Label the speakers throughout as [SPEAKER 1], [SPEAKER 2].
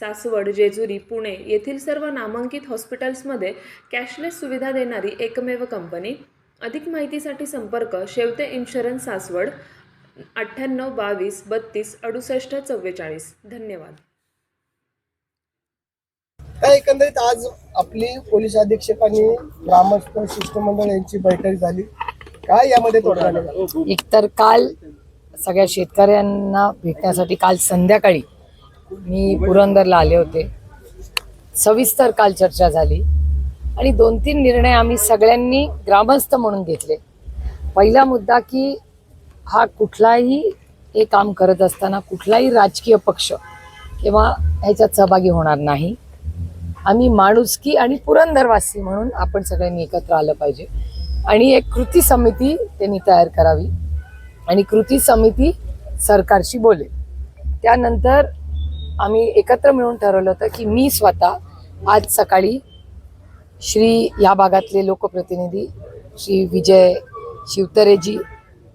[SPEAKER 1] सासवड जेजुरी पुणे येथील सर्व नामांकित हॉस्पिटल्समध्ये कॅशलेस सुविधा देणारी एकमेव कंपनी. अधिक माहितीसाठी संपर्क शेवते इन्शुरन्स सासवड अठ्ठ्याण्णव बावीस बत्तीस अडुसष्ट चव्वेचाळीस. धन्यवाद.
[SPEAKER 2] काय एकंदरीत आज आपली पोलीस अधीक्षक आणि ग्रामस्थ शिष्टमंडळ यांची बैठक झाली. काय यामध्ये तोडगा निघाला?
[SPEAKER 3] एकतर काल सगळ्या शेतकऱ्यांना भेटण्यासाठी काल संध्याकाळी मी पुरंदरला आले होते. सविस्तर काल चर्चा झाली आणि दोन तीन निर्णय आम्ही सगळ्यांनी ग्रामस्थ म्हणून घेतले. पहिला मुद्दा की हा कुठलाही हे काम करत असताना कुठलाही राजकीय पक्ष किंवा ह्याच्यात सहभागी होणार नाही. आम्ही माणुसकी आणि पुरंदरवासी म्हणून आपण सगळ्यांनी एकत्र आलं पाहिजे. आणि एक कृती समिती त्यांनी तयार करावी आणि कृती समिती सरकारशी बोलेल. त्यानंतर आम्ही एकत्र मिळून ठरवलं होतं की मी स्वतः आज सकाळी श्री या भागातले लोकप्रतिनिधी श्री विजय शिवतरेजी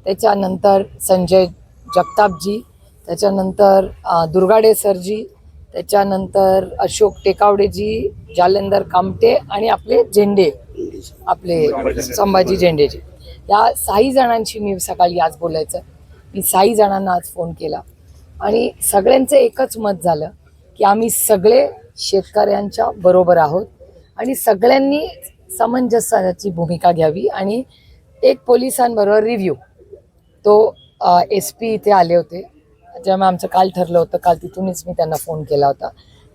[SPEAKER 3] त्याच्यानंतर संजय जगतापजी त्याच्यानंतर दुर्गाडे सरजी त्याच्यानंतर अशोक टेकावडेजी जालंधर कामटे आणि आपले झेंडे आपले संभाजी झेंडेजी. या साई जणांशी मी सकाळी आज बोलायचं. मी साई जणांना आज फोन केला. आणि सगळ्यांचं एकच मत झालं की आम्ही सगळे शेतकऱ्यांच्या बरोबर आहोत आणि सगळ्यांनी समंजसाची भूमिका घ्यावी आणि एक पोलिसांबरोबर रिव्ह्यू तो एस पी इथे आले होते. ज्यामुळे आमचं काल ठरलं होतं. काल तिथूनच मी त्यांना फोन केला होता.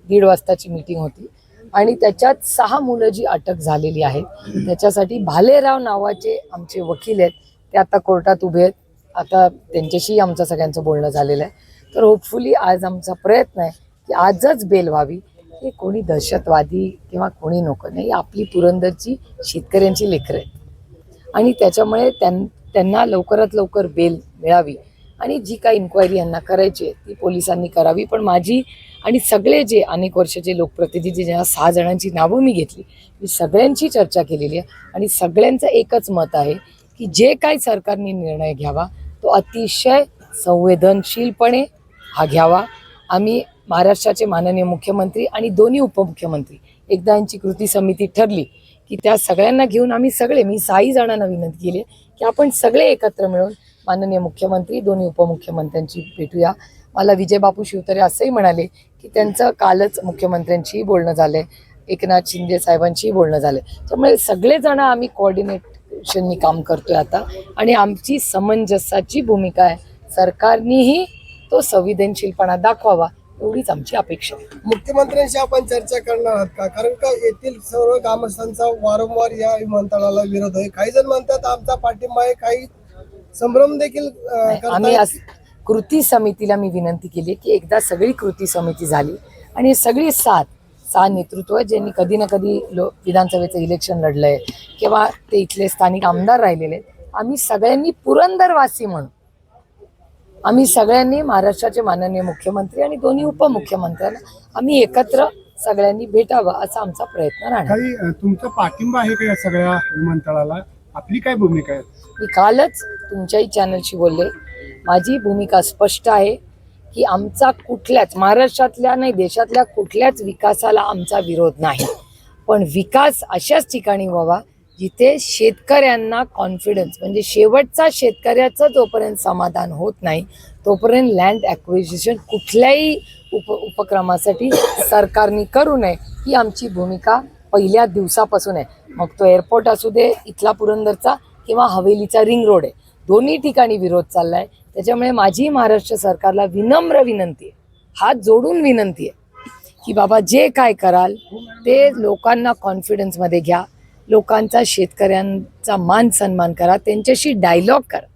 [SPEAKER 3] दीड वाजताची मीटिंग होती. आणि त्याच्यात सहा मुलं जी अटक झालेली आहेत त्याच्यासाठी भालेराव नावाचे आमचे वकील आहेत. ते आता कोर्टात उभे आहेत. आता त्यांच्याशी आमचं सगळ्यांचं बोलणं झालेलं आहे. तर होपफुली आज आमचा प्रयत्न आहे की आजच बेल व्हावी हे कोणी दहशतवादी किंवा कोणी नको नाही आपली पुरंदरची शेतकऱ्यांची लेकरं आहेत. आणि त्याच्यामुळे त्यां त्यांना लवकरात लवकर बेल मिळावी. आणि जी काही इन्क्वायरी यांना करायची आहे ती पोलिसांनी करावी. पण माझी आणि सगळे जे अनेक वर्षाचे लोकप्रतिनिधी ज्या सहा जणांची नावं मी घेतली मी सगळ्यांची चर्चा केलेली आहे. आणि सगळ्यांचं एकच मत आहे की जे काही सरकारने निर्णय घ्यावा तो अतिशय संवेदनशीलपणे हा घ्यावा. आम्ही महाराष्ट्राचे माननीय मुख्यमंत्री आणि दोन्ही उपमुख्यमंत्री एकदा यांची कृती समिती ठरली की त्या सगळ्यांना घेऊन आम्ही सगळे मी साई जणांना विनंती केली की आपण सगळे एकत्र मिळून माननीय मुख्यमंत्री दोन्ही उपमुख्यमंत्र्यांची भेटूया. मला विजय बापू शिवतरे असंही म्हणाले की त्यांचं कालच मुख्यमंत्र्यांशीही बोलणं झालंय. एकनाथ शिंदे साहेबांशीही बोलणं झालंय. त्यामुळे सगळेजण आम्ही कोऑर्डिनेशननी काम करतोय आता आणि आमची समंजसाची भूमिका आहे. सरकारनेही तो संवेदनशीलपणा दाखवावा एवढीच आमची अपेक्षा आहे
[SPEAKER 2] मुख्यमंत्र्यांशी आपण चर्चा करणार आहात का कारण का येथील सर्व ग्रामस्थांचा वारंवार या विमानतळाला विरोध आहे काही जण म्हणतात आमचा पाठिंबा आहे काही संभ्रम देखील अं,
[SPEAKER 3] आम्ही
[SPEAKER 2] करतायत.
[SPEAKER 3] आज कृती समितीला मी विनंती केली की एकदा सगळी कृती समिती झाली आणि हे सगळी सात सहा नेतृत्व ज्यांनी कधी ना कधी लो विधानसभेचं इलेक्शन लढलंय किंवा ते इथले स्थानिक आमदार राहिलेले आहेत. आम्ही सगळ्यांनी पुरंदरवासी म्हणून आम्ही सगळ्यांनी महाराष्ट्राचे माननीय मुख्यमंत्री आणि दोन्ही उपमुख्यमंत्र्यांना आम्ही एकत्र सगळ्यांनी भेटावं असा आमचा प्रयत्न राहणार.
[SPEAKER 4] काही अ, तुमचा पाठिंबा आहे का या सगळ्या विमानतळाला आपली काय भूमिका आहे?
[SPEAKER 3] मी कालच तुमच्याही चॅनलशी बोलले. माझी भूमिका स्पष्ट आहे की आमचा कुठल्याच महाराष्ट्रातल्या नाही देशातल्या कुठल्याच विकासाला आमचा विरोध नाही. पण विकास अशाच ठिकाणी व्हावा जिथे शेतकऱ्यांना कॉन्फिडन्स म्हणजे शेवटचा शेतकऱ्याचं जोपर्यंत समाधान होत नाही तोपर्यंत लँड ॲक्विजिशन कुठल्याही उप उपक्रमासाठी सरकारने करू नये ही आमची भूमिका पहिल्या दिवसापासून आहे. मग तो एअरपोर्ट असू दे इथला पुरंदरचा किंवा हवेलीचा रिंग रोड आहे. दोन्ही ठिकाणी विरोध चाललाय. त्याच्यामुळे माझी महाराष्ट्र सरकारला विनम्र विनंती आहे हात जोडून विनंती आहे की बाबा जे काय कराल ते लोकांना कॉन्फिडन्समध्ये घ्या. लोकांचा शेतकऱ्यांचा मान सन्मान करा त्यांच्याशी डायलॉग करा.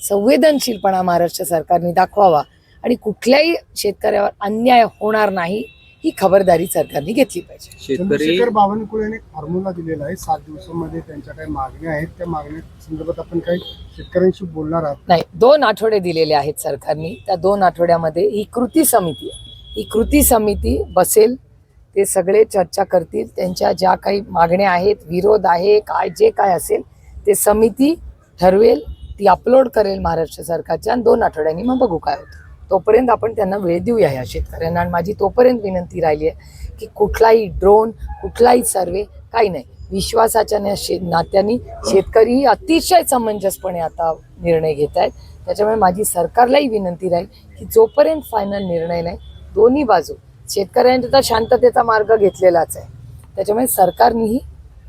[SPEAKER 3] संवेदनशीलपणा महाराष्ट्र सरकारने दाखवावा आणि कुठल्याही शेतकऱ्यावर अन्याय होणार नाही ही खबरदारी सरकारने घेतली पाहिजे.
[SPEAKER 5] शेतकरी
[SPEAKER 4] चंद्रशेखर बावनकुळे यांनी फॉर्म्युला दिलेला आहे. सात दिवसामध्ये त्यांच्या काही मागण्या आहेत. त्या मागण्या संदर्भात आपण काही शेतकऱ्यांशी बोलणार आहात.
[SPEAKER 3] नाही दोन आठवडे दिलेले आहेत सरकारने. त्या दोन आठवड्यामध्ये ही कृती समिती आहे. ही कृती समिती बसेल ते सगळे चर्चा करतील. त्यांच्या ज्या काही मागण्या आहेत विरोध आहे काय जे काय असेल ते समिती ठरवेल ती अपलोड करेल महाराष्ट्र सरकारच्या आणि दोन आठवड्यांनी मग बघू काय होतं. तोपर्यंत आपण त्यांना वेळ देऊया या शेतकऱ्यांना. आणि माझी तोपर्यंत विनंती राहिली आहे की कुठलाही ड्रोन कुठलाही सर्वे काही नाही. विश्वासाच्या ना- शे नात्याने शेतकरी अतिशय समंजसपणे आता निर्णय घेत आहेत. त्याच्यामुळे माझी सरकारलाही विनंती राहील की जोपर्यंत फायनल निर्णय नाही दोन्ही बाजू शेतकऱ्यांनी तर शांततेचा मार्ग घेतलेलाच आहे. त्याच्यामुळे सरकारनेही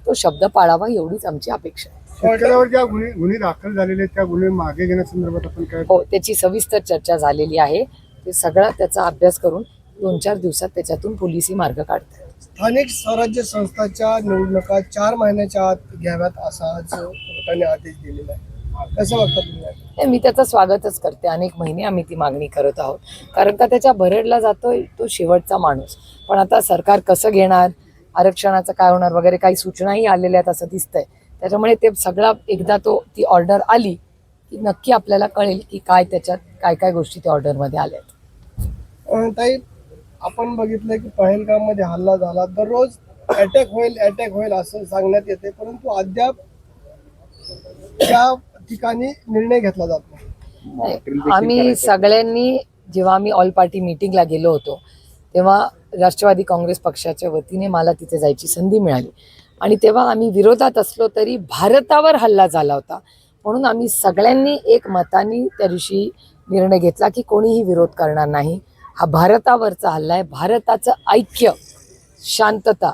[SPEAKER 3] तो शब्द पाळावा एवढीच आमची अपेक्षा आहे.
[SPEAKER 4] ज्या गुन्हे गुन्हे दाखल झालेले आहेत त्या गुन्हे मागे घेण्यासंदर्भात आपण काय
[SPEAKER 3] हो त्याची सविस्तर चर्चा झालेली आहे. ते सगळा त्याचा अभ्यास करून दोन चार दिवसात त्याच्यातून पोलिसी मार्ग काढतात.
[SPEAKER 2] स्थानिक स्वराज्य संस्थाच्या निवडणुका चार महिन्याच्या आत घ्याव्यात असा आज कोर्टाने आदेश दिलेला आहे. कसं बघता तुम्ही
[SPEAKER 3] नाही, मी त्याचं स्वागतच करते. अनेक महिने आम्ही ती मागणी करत आहोत. कारण का त्याच्या भरडला जातोय तो शेवटचा माणूस. पण आता सरकार कसं घेणार? आरक्षणाचं काय होणार? वगैरे काही सूचनाही आलेल्या आहेत असं दिसतंय. त्याच्यामुळे ते सगळा एकदा तो ती ऑर्डर आली की नक्की आपल्याला कळेल की काय त्याच्यात काय काय गोष्टी त्या ऑर्डरमध्ये आल्या आहेत.
[SPEAKER 2] अं, ताई आपण बघितलं की पहलगाममध्ये हल्ला झाला. दररोज अटॅक होईल अटॅक होईल असं सांगण्यात येते परंतु अद्याप त्या ठिकाणी निर्णय घेतला जात नाही.
[SPEAKER 3] आम्ही सगळ्यांनी जेव्हा आम्ही ऑल पार्टी मिटिंगला गेलो होतो तेव्हा राष्ट्रवादी काँग्रेस पक्षाच्या वतीने मला तिथे जायची संधी मिळाली. आणि तेव्हा आम्ही विरोधात असलो तरी भारतावर हल्ला झाला होता. म्हणून आम्ही सगळ्यांनी एक मताने त्या दिवशी निर्णय घेतला की कोणीही विरोध करणार नाही. हा भारतावरचा हल्ला आहे. भारताचं ऐक्य शांतता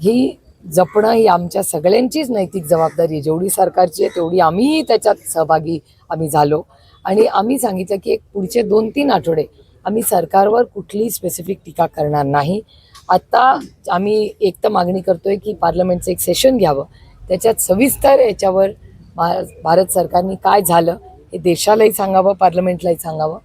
[SPEAKER 3] ही जपणं ही आमच्या सगळ्यांचीच नैतिक जबाबदारी आहे. जेवढी सरकारची आहे तेवढी आम्हीही त्याच्यात सहभागी आम्ही झालो. आणि आम्ही सांगितलं की एक पुढचे दोन तीन आठवडे आम्ही सरकारवर कुठलीही स्पेसिफिक टीका करणार नाही. आत्ता आम्ही एक तर मागणी करतोय की पार्लमेंटचं एक सेशन घ्यावं. त्याच्यात सविस्तर याच्यावर भा- भारत सरकारने काय झालं हे देशालाही सांगावं पार्लमेंटलाही सांगावं.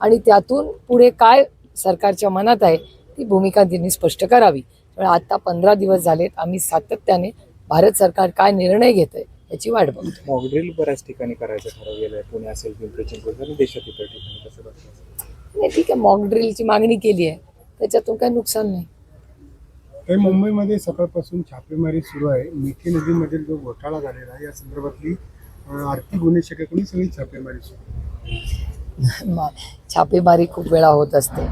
[SPEAKER 3] आणि त्यातून पुढे काय सरकारच्या मनात आहे ती भूमिका त्यांनी स्पष्ट करावी. आता पंधरा दिवस झालेत आम्ही सातत्याने भारत सरकार काय निर्णय घेत आहे याची वाट बघतो
[SPEAKER 5] मॉकड्रिल बऱ्याच ठिकाणी करायचं ठरवलेलं आहे. पुणे असेल पिंपरी चिंचवड आणि देशात इतर ठिकाणी कसं?
[SPEAKER 3] नाही ठीक आहे मॉक ड्रिलची मागणी केली आहे. त्याच्यातून काही नुकसान नाही.
[SPEAKER 4] मुंबईमध्ये सकाळपासून छापेमारी सुरू आहे. मिठी नदीमधील जो घोटाळा झालेला आहे या संदर्भातली आर्थिक गुन्हे शाखेकडून सगळी छापेमारी सुरू
[SPEAKER 3] छापेमारी खूप वेळा होत असते.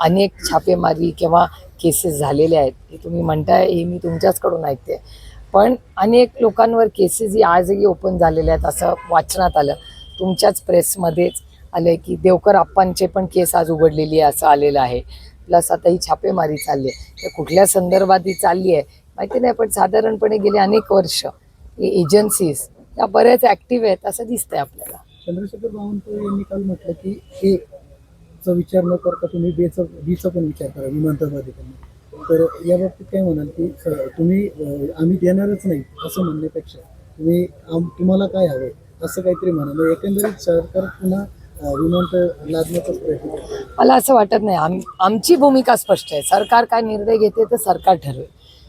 [SPEAKER 3] अनेक छापेमारी किंवा केसेस झालेल्या आहेत. हे तुम्ही म्हणताय हे मी तुमच्याचकडून ऐकते. पण अनेक लोकांवर केसेस ही आजही ओपन झालेल्या आहेत असं वाचनात आलं. तुमच्याच प्रेसमध्येच आलं की देवकर आप्पांचे पण केस आज उघडलेली आहे असं आलेलं आहे. प्लस आता ही छापेमारी चालली आहे. तर कुठल्या संदर्भात ही चालली आहे? माहिती नाही पण साधारणपणे गेले अनेक वर्ष एजन्सीज या बऱ्याच ॲक्टिव्ह आहेत असं दिसतंय आपल्याला.
[SPEAKER 6] चंद्रशेखर बावनकुळे यांनी काल म्हटलं की हे चा विचार न करता तुम्ही बेचा बीचा पण विचार करा विमानतळमध्ये. पण तर या बाबतीत काय म्हणाल की तुम्ही आम्ही देणारच नाही असं म्हणण्यापेक्षा तुम्ही आम- तुम्हाला काय हवंय असं काहीतरी म्हणाल एकंदरीत सरकार पुन्हा विमानतळ लादण्याचाच प्रयत्न
[SPEAKER 3] मला असं वाटत नाही. आम आमची भूमिका स्पष्ट आहे. सरकार काय निर्णय घेते तर सरकार ठरवेल.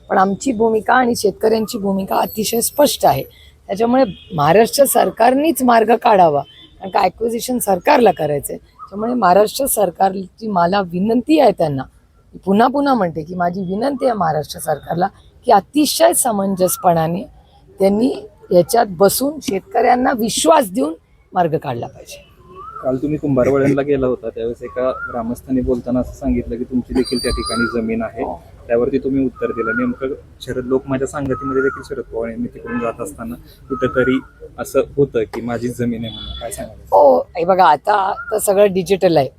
[SPEAKER 3] पण आमची भूमिका आणि शेतकऱ्यांची भूमिका अतिशय स्पष्ट आहे. त्याच्यामुळे महाराष्ट्र सरकारनेच मार्ग काढावा. कारण का ॲक्विजिशन सरकारला करायचं आहे त्यामुळे महाराष्ट्र सरकारची मला विनंती आहे त्यांना. पुन्हा पुन्हा म्हणते की माझी विनंती आहे महाराष्ट्र सरकारला की अतिशय समंजसपणाने त्यांनी याच्यात बसून शेतकऱ्यांना विश्वास देऊन मार्ग काढला पाहिजे.
[SPEAKER 5] काल तुम्ही कुंभारवाड्यांना गेला होता त्यावेळेस एका ग्रामस्थांनी बोलताना असं सांगितलं की तुमची देखील त्या ठिकाणी जमीन आहे. त्यावरती तुम्ही उत्तर दिलं. नेमकं शरद लोक माझ्या संगतीमध्ये देखील शरद पवार यांनी तिकडून जात असताना कुठंतरी असं होतं की माझी जमीन आहे म्हणून काय सांगायचं?
[SPEAKER 3] हो हे बघा आता तर सगळं डिजिटल आहे.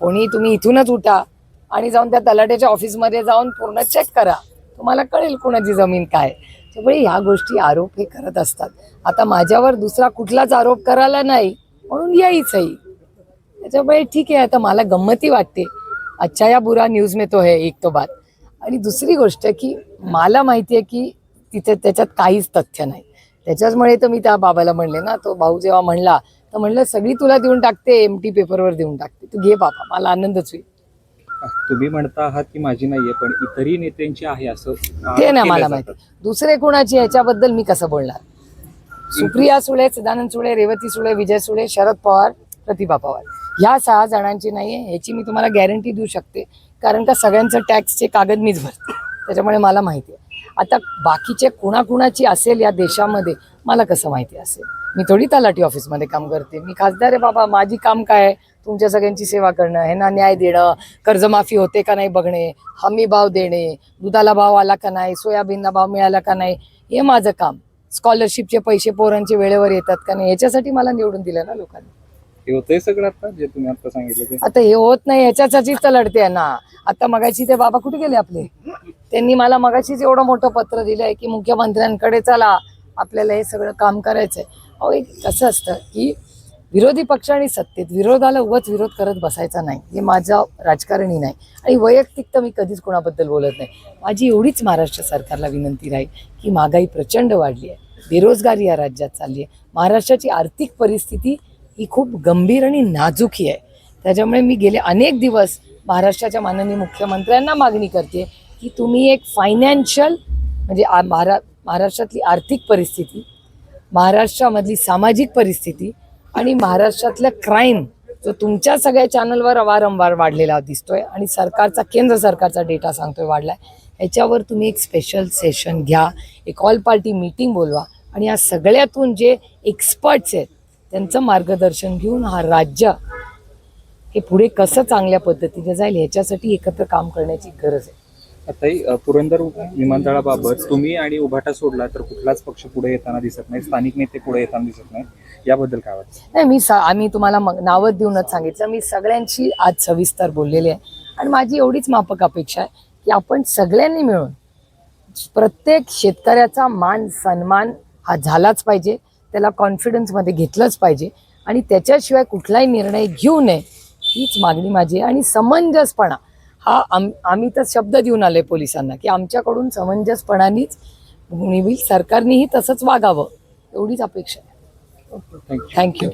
[SPEAKER 3] कोणी तुम्ही इथूनच उठा आणि जाऊन त्या तलाट्याच्या ऑफिसमध्ये जाऊन पूर्ण चेक करा. तुम्हाला कळेल कोणाची जमीन काय त्यामुळे ह्या गोष्टी आरोप हे करत असतात. आता माझ्यावर दुसरा कुठलाच आरोप करायला नाही म्हणून यायचंही. त्याच्यामुळे ठीक आहे आता मला गंमती वाटते. अच्छा या बुरा न्यूज में तो है एक तो बात. आणि दुसरी गोष्ट की मला माहिती आहे की तिथे त्याच्यात काहीच तथ्य नाही. त्याच्याचमुळे तर मी त्या बाबाला म्हणले ना तो भाऊ जेव्हा म्हणला तर म्हणलं सगळी तुला देऊन टाकते एम टी पेपरवर देऊन टाकते. तू घे बाबा मला आनंदच होईल.
[SPEAKER 5] तुम्ही म्हणता आहात की माझी नाहीये पण इतरही नेत्यांची आहे असं
[SPEAKER 3] ते नाही मला. माहिती. दुसरे कुणाची याच्याबद्दल मी कसं बोलणार? सुप्रिया सुळे सदानंद सुळे रेवती सुळे विजय सुळे शरद पवार प्रतिभा पवार. ह्या सहा जणांची नाही आहे ह्याची मी तुम्हाला गॅरंटी देऊ शकते. कारण का सगळ्यांचं टॅक्सचे कागद मीच भरते. त्याच्यामुळे मला माहिती आहे आता बाकीचे कुणाकुणाची असेल या देशामध्ये मला कसं माहिती असेल? मी थोडी तलाठी ऑफिसमध्ये काम करते. मी खासदार आहे बाबा माझी काम काय आहे? तुमच्या सगळ्यांची सेवा करणं ह्यांना न्याय देणं कर्जमाफी होते का नाही बघणे हमी भाव देणे दुधाला भाव आला का नाही सोयाबीनला भाव मिळाला का नाही हे माझं काम. स्कॉलरशिपचे पैसे पोरांचे वेळेवर येतात का नाही याच्यासाठी मला निवडून दिलं ना लोकांनी.
[SPEAKER 5] हे होतंय सगळं आता जे तुम्ही आता सांगितलं ते?
[SPEAKER 3] आता हे होत नाही ह्याच्यासाठीच तर लढते ना. आता मगाशी ते बाबा कुठे गेले आपले? त्यांनी मला मगाशीच एवढं मोठं पत्र दिलंय की मुख्यमंत्र्यांकडे चला आपल्याला हे सगळं काम करायचंय. अहो एक कसं असतं की विरोधी पक्ष आणि सत्तेत विरोधाला उगाच विरोध करत बसायचा नाही. हे माझा राजकारणी नाही. आणि वैयक्तिक तर मी कधीच कोणाबद्दल बोलत नाही. माझी एवढीच महाराष्ट्र सरकारला विनंती राहील की महागाई प्रचंड वाढली आहे. बेरोजगारी या राज्यात चालली आहे. महाराष्ट्राची आर्थिक परिस्थिती ही खूप गंभीर आणि नाजूक आहे. त्याच्यामुळे मी गेले अनेक दिवस महाराष्ट्राच्या माननीय मुख्यमंत्र्यांना मागणी करते की तुम्ही एक फायनान्शियल म्हणजे आ- महारा महाराष्ट्रातली आर्थिक परिस्थिती महाराष्ट्रामधली सामाजिक परिस्थिती आणि महाराष्ट्रातलं क्राईम जो तुमच्या सगळ्या चॅनलवर वारंवार वाढलेला दिसतोय आणि सरकारचा केंद्र सरकारचा डेटा सांगतोय वाढलाय ह्याच्यावर तुम्ही एक स्पेशल सेशन घ्या एक ऑल पार्टी मीटिंग बोलवा आणि या सगळ्यातून जे एक्सपर्ट्स आहेत त्यांचं मार्गदर्शन घेऊन हा राज्य हे पुढे कसं चांगल्या पद्धतीने जाईल ह्याच्यासाठी एकत्र काम करण्याची गरज आहे.
[SPEAKER 5] आताही पुरंदर विमानतळाबाबत तुम्ही आणि उभाटा सोडला तर कुठलाच पक्ष पुढे येताना दिसत नाही स्थानिक नेते पुढे येताना दिसत नाही. याबद्दल काय वाटतं?
[SPEAKER 3] नाही मी आम्ही तुम्हाला मग नावं देऊनच सांगितलं. मी सगळ्यांशी आज सविस्तर बोललेले आहे. आणि माझी एवढीच माफक अपेक्षा आहे की आपण सगळ्यांनी मिळून प्रत्येक शेतकऱ्याचा मान सन्मान हा झालाच पाहिजे. त्याला कॉन्फिडन्समध्ये घेतलंच पाहिजे. आणि त्याच्याशिवाय कुठलाही निर्णय घेऊ नये हीच मागणी माझी आहे. आणि समंजसपणा हा आम आम्ही तर शब्द देऊन आले पोलिसांना की आमच्याकडून समंजसपणानेच सरकारनेही तसंच वागावं एवढीच अपेक्षा आहे. थँक्यू